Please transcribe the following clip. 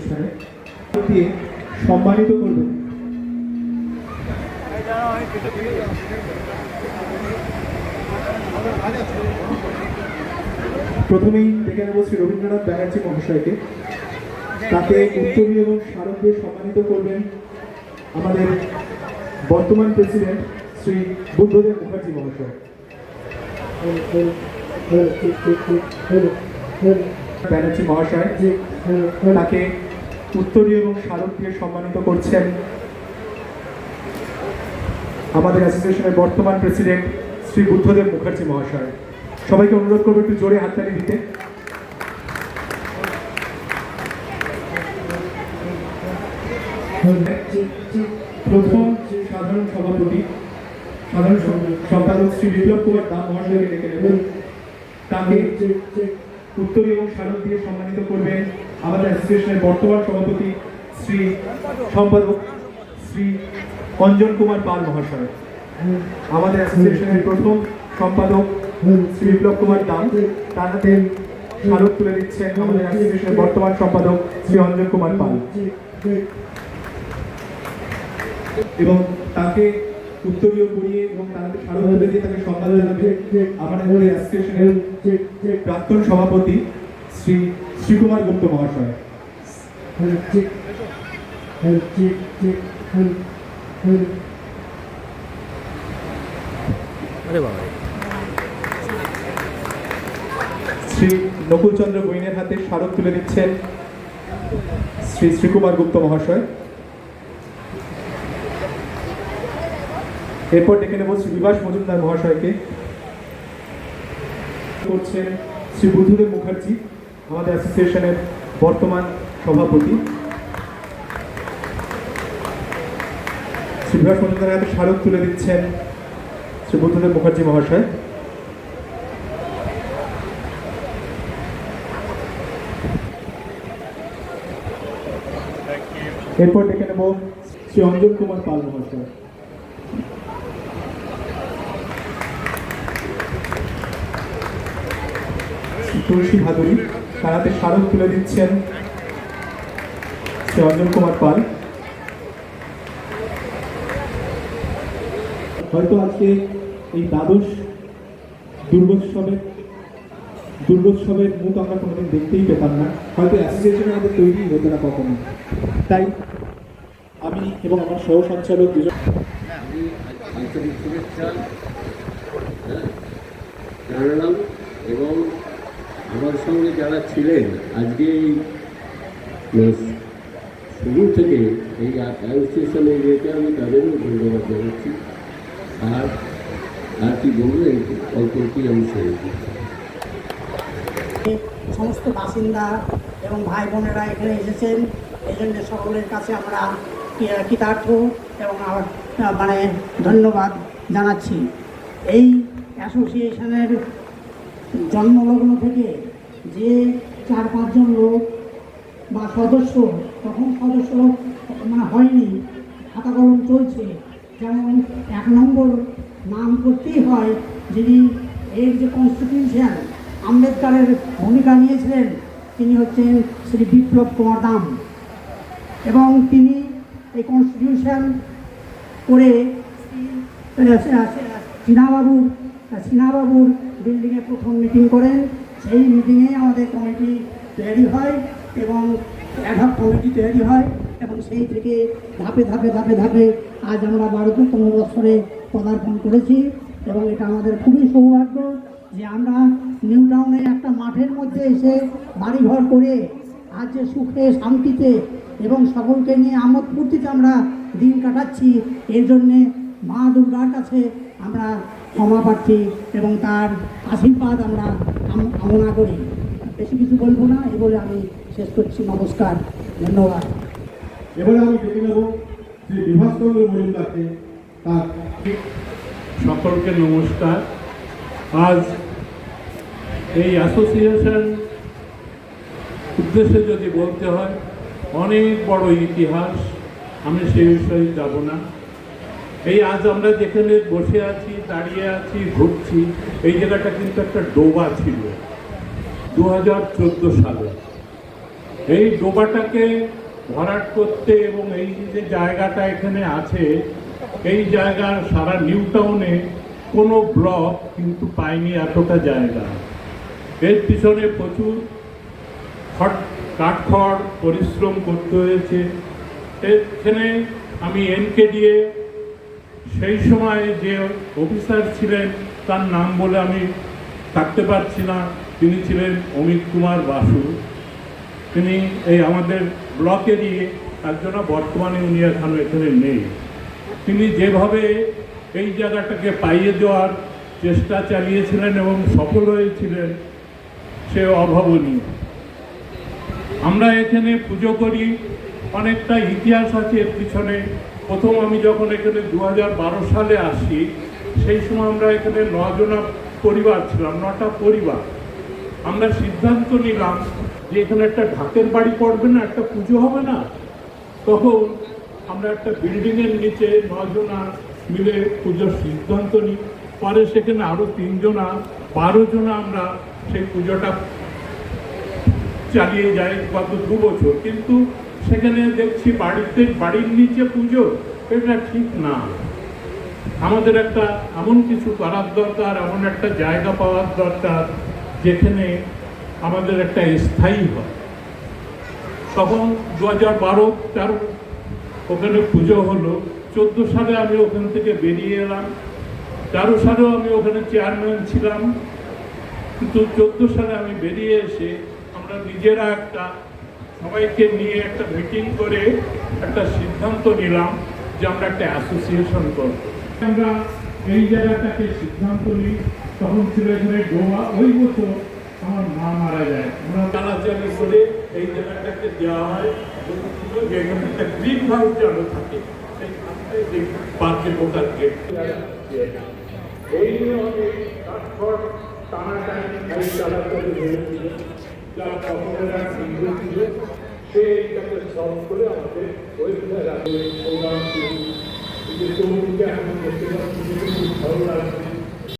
অনুষ্ঠানে দিয়ে সম্মানিত করবেন। প্রথমেই ডেকে নেব শ্রী রবীন্দ্রনাথ ব্যানার্জি মহাশয়কে। তাকে উত্তরী এবং স্মারক সম্মানিত করবেন আমাদের বর্তমান প্রেসিডেন্ট শ্রী বুদ্ধদেব মুখার্জি মহাশয়। ব্যানার্জি মহাশয়, তাকে উত্তরীয় এবং স্মারক দিয়ে সম্মানিত করছেন আমাদের অ্যাসোসিয়েশনের বর্তমান প্রেসিডেন্ট শ্রী বুদ্ধদেব মুখার্জি মহাশয়। সবাইকে অনুরোধ করব একটু জোরে হাততালি দিতে। প্রথম যে সাধারণ সভাপতি, সাধারণ সম- সম্পাদক শ্রী বিপ্লব কুমার দাম মহাশয়কে ডেকে নেবেন তাকে উত্তরী এবং স্মারক দিয়ে সম্মানিত করবেন। আমাদের অ্যাসোসিয়েশনের বর্তমান সভাপতি শ্রী সম্পাদক শ্রী অঞ্জন কুমার পাল মহাশয়, আমাদের অ্যাসোসিয়েশনের প্রথম সম্পাদক শ্রী বিপ্লব কুমার দাম তার হাতে স্মারক তুলে দিচ্ছেন আমাদের অ্যাসোসিয়েশনের বর্তমান সম্পাদক শ্রী অঞ্জন কুমার পাল। এবং তাকে উত্তরীয় করিয়ে এবং তাকে স্মারক তুলে দিয়ে তাকে সম্মান জানাবে আমাদের অ্যাসোসিয়েশনের প্রাক্তন সভাপতি শ্রী শ্রীকুমার গুপ্ত মহাশয়। আরে বাবা শ্রী নকুলচন্দ্র বৈনের হাতে স্মারক তুলে দিচ্ছেন শ্রী শ্রীকুমার গুপ্ত মহাশয়। এরপর ডেকে নেব শ্রী বিভাস মজুমদার মহাশয়কে। করছেন শ্রী বুদ্ধদেব মুখার্জি। আমাদের অ্যাসোসিয়েশনের বর্তমান সভাপতি শ্রী বিভাস মজুমদারের হাতে স্মারক তুলে দিচ্ছেন শ্রী বুদ্ধদেব মুখার্জি মহাশয়। এরপর ডেকে নেব শ্রী অঞ্জন কুমার পাল মহাশয়। তুলসী ভাদুরী। তার হাতে স্মারক তুলে দিচ্ছেন শ্রী অঞ্জন কুমার পাল হয়তো আজকে এই দ্বাদশ দুর্গোৎসবের দুর্গোৎসবের মুখ আমরা কোনোদিন দেখতেই পেতাম না হয়তো অ্যাসোসিয়েশন আমাদের তৈরি হতো না কখনো তাই আমি এবং আমার সহ সঞ্চালক দুজন হ্যাঁ, জানালাম এবং আমার সঙ্গে যারা ছিলেন, আজকে শুরু থেকে এই অ্যাসোসিয়েশনে ইয়েতে আমি তাদেরও ধন্যবাদ জানাচ্ছি। আর আর কি বলব, এই অল্প কি আমি ছেড়ে সমস্ত বাসিন্দা এবং ভাই বোনেরা এখানে এসেছেন। এই জন্য সকলের কাছে আমরা কৃতার্থ এবং মানে ধন্যবাদ জানাচ্ছি। এই অ্যাসোসিয়েশনের জন্মলগ্ন থেকে যে চার পাঁচজন লোক বা সদস্য তখন সদস্য মানে হয়নি খাতা কলম চলছে যেমন এক নম্বর নাম করতেই হয় যিনি এর যে কনস্টিটিউশন আম্বেদকারের ভূমিকা নিয়েছিলেন তিনি হচ্ছেন শ্রী বিপ্লব কুমার দাম এবং তিনি এই কনস্টিটিউশন করে সিনহাবাবুর সিনহাবাবুর বিল্ডিংয়ে প্রথম মিটিং করেন। সেই মিটিংয়ে আমাদের কমিটি তৈরি হয় এবং অ্যাডহক কমিটি তৈরি হয় এবং সেই থেকে ধাপে ধাপে ধাপে ধাপে আজ আমরা বারোতম বছরে পদার্পণ করেছি এবং এটা আমাদের খুবই সৌভাগ্য যে আমরা নিউ টাউনে একটা মাঠের মধ্যে এসে বাড়িঘর করে আজ যে সুখে, শান্তিতে এবং সকলকে নিয়ে আমোদ ফুর্তিতে আমরা দিন কাটাচ্ছি, এর জন্যে মা দুর্গার কাছে আমরা ক্ষমা প্রার্থী এবং তার আশীর্বাদ আমরা কামনা করি। বেশি কিছু বলব না এই বলে আমি শেষ করছি। নমস্কার ধন্যবাদ। এবারে আমি ডেকে নেব শ্রী বিভাসচন্দ্র মজুমদারকে তার সকলকে নমস্কার। আজ এই অ্যাসোসিয়েশন উদ্দেশ্যে যদি বলতে হয় অনেক বড় ইতিহাস আমি সেই বিষয়ে যাব না। এই আজ আমরা যেখানে বসে আছি, দাঁড়িয়ে আছি, ঘুরছি, এই জায়গাটা কিন্তু একটা ডোবা ছিল দু হাজার চোদ্দ সালে। এই ডোবাটাকে ভরাট করতে এবং এই যে জায়গাটা এখানে আছে, এই জায়গার সারা নিউ টাউনে কোনো ব্লক কিন্তু পায়নি এতটা জায়গা। এর পিছনে প্রচুর খট, কাঠখড়, পরিশ্রম করতে হয়েছে। এখানে আমি এনকে দিয়ে সেই সময় যে অফিসার ছিলেন, তার নাম বলে আমি থাকতে পারছি না। তিনি ছিলেন অমিত কুমার বাসু। তিনি এই আমাদের ব্লকেরই একজন বর্তমানে উনি এখন এখানে নেই। তিনি যেভাবে এই জায়গাটাকে পাইয়ে দেওয়ার চেষ্টা চালিয়েছিলেন এবং সফল হয়েছিলেন, সে অভাবনীয়। আমরা এখানে পুজো করি, অনেকটা ইতিহাস আছে এর পিছনে। প্রথম আমি যখন এখানে দু হাজার বারো সালে আসি, সেই সময় আমরা এখানে নজনা পরিবার ছিলাম, নটা পরিবার। আমরা সিদ্ধান্ত নিলাম যে এখানে একটা ঢাকের বাড়ি পড়বে না, একটা পুজো হবে না। তখন আমরা একটা বিল্ডিংয়ের নিচে নজনা মিলে পুজোর সিদ্ধান্ত নিই। পরে সেখানে আরও তিনজনা, বারো জনা আমরা সেই পুজোটা চালিয়ে যাই গত দু বছর। কিন্তু সেখানে দেখছি বাড়িতে, বাড়ির নিচে পুজো, এটা ঠিক না। আমাদের একটা এমন কিছু করার দরকার, এমন একটা জায়গা পাওয়ার দরকার, যেখানে আমাদের একটা স্থায়ী হয়। তখন দু হাজার বারো, তেরো, ওখানে পুজো হলো। চোদ্দ সালে আমি ওখান থেকে বেরিয়ে এলাম। তেরো সালেও আমি ওখানে চেয়ারম্যান ছিলাম। কিন্তু চোদ্দ সালে আমি বেরিয়ে এসে আমরা নিজেরা একটা সবাইকে নিয়ে একটা মিটিং করে একটা সিদ্ধান্ত নিলাম যে আমরা একটা অ্যাসোসিয়েশন করব। আমরা এই জায়গাটাকে সিদ্ধান্ত নিই। তখন ছিল এখানে গোয়া। ওই বছর আমার মা মারা যায়। আমরা চালাচালি করে এই জায়গাটাকে দেওয়া হয়। যেখানে একটা গ্রিন হাউস যেন থাকে পার্কে ঢোকার গেট এই নিয়ে অনেক কাঠখড় টানাটানি চালাতে হয়েছিল যারা কখনোরা হিন্দু ছিল সে এইটাকে সলভ করে আমাদের দেখতে পাচ্ছি খুব ভালো লাগছে